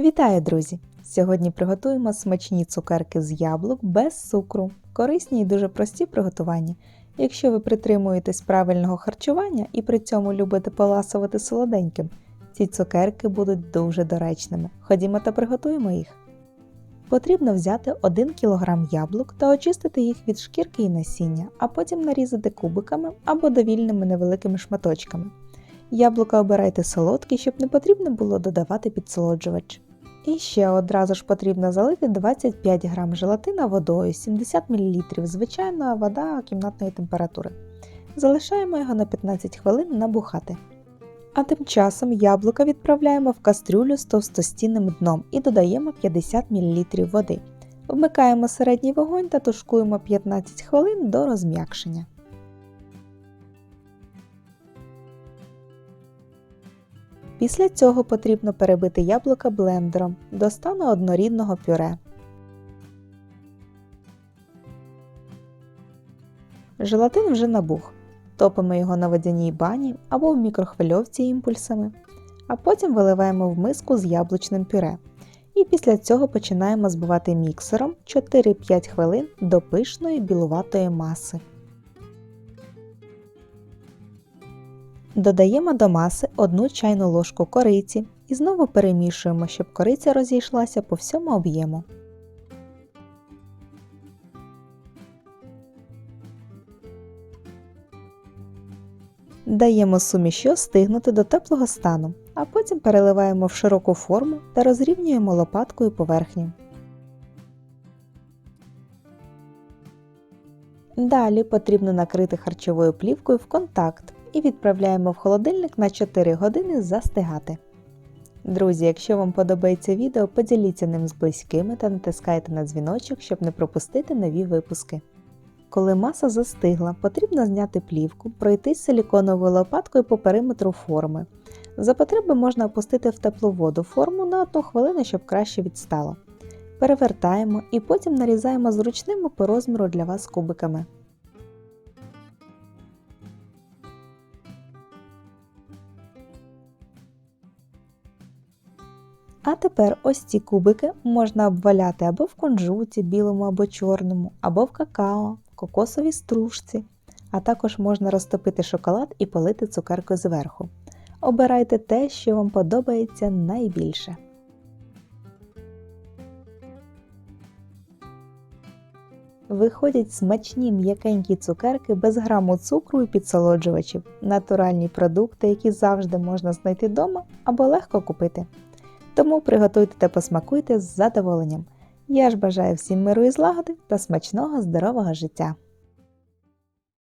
Вітаю, друзі! Сьогодні приготуємо смачні цукерки з яблук без цукру, корисні і дуже прості в приготуванні. Якщо ви притримуєтесь правильного харчування і при цьому любите поласувати солоденьким, ці цукерки будуть дуже доречними. Ходімо та приготуємо їх. Потрібно взяти 1 кг яблук та очистити їх від шкірки і насіння, а потім нарізати кубиками або довільними невеликими шматочками. Яблука обирайте солодкі, щоб не потрібно було додавати підсолоджувач. І ще одразу ж потрібно залити 25 г желатина водою 70 мл, звичайна вода кімнатної температури. Залишаємо його на 15 хвилин набухати. А тим часом яблука відправляємо в кастрюлю з товстостінним дном і додаємо 50 мл води. Вмикаємо середній вогонь та тушкуємо 15 хвилин до розм'якшення. Після цього потрібно перебити яблука блендером до стану однорідного пюре. Желатин вже набух. Топимо його на водяній бані або в мікрохвильовці імпульсами, а потім виливаємо в миску з яблучним пюре. І після цього починаємо збивати міксером 4-5 хвилин до пишної білуватої маси. Додаємо до маси 1 чайну ложку кориці і знову перемішуємо, щоб кориця розійшлася по всьому об'єму. Даємо суміші остигнути до теплого стану, а потім переливаємо в широку форму та розрівнюємо лопаткою поверхню. Далі потрібно накрити харчовою плівкою в контакт і відправляємо в холодильник на 4 години застигати. Друзі, якщо вам подобається відео, поділіться ним з близькими та натискайте на дзвіночок, щоб не пропустити нові випуски. Коли маса застигла, потрібно зняти плівку, пройтись силіконовою лопаткою по периметру форми. За потреби можна опустити в теплу воду форму на 1 хвилину, щоб краще відстало. Перевертаємо і потім нарізаємо зручними по розміру для вас кубиками. А тепер ось ці кубики можна обваляти або в кунжуті, білому або чорному, або в какао, кокосовій стружці, а також можна розтопити шоколад і полити цукерку зверху. Обирайте те, що вам подобається найбільше. Виходять смачні м'якенькі цукерки без граму цукру і підсолоджувачів, натуральні продукти, які завжди можна знайти вдома або легко купити. Тому приготуйте та посмакуйте з задоволенням. Я ж бажаю всім миру і злагоди та смачного здорового життя!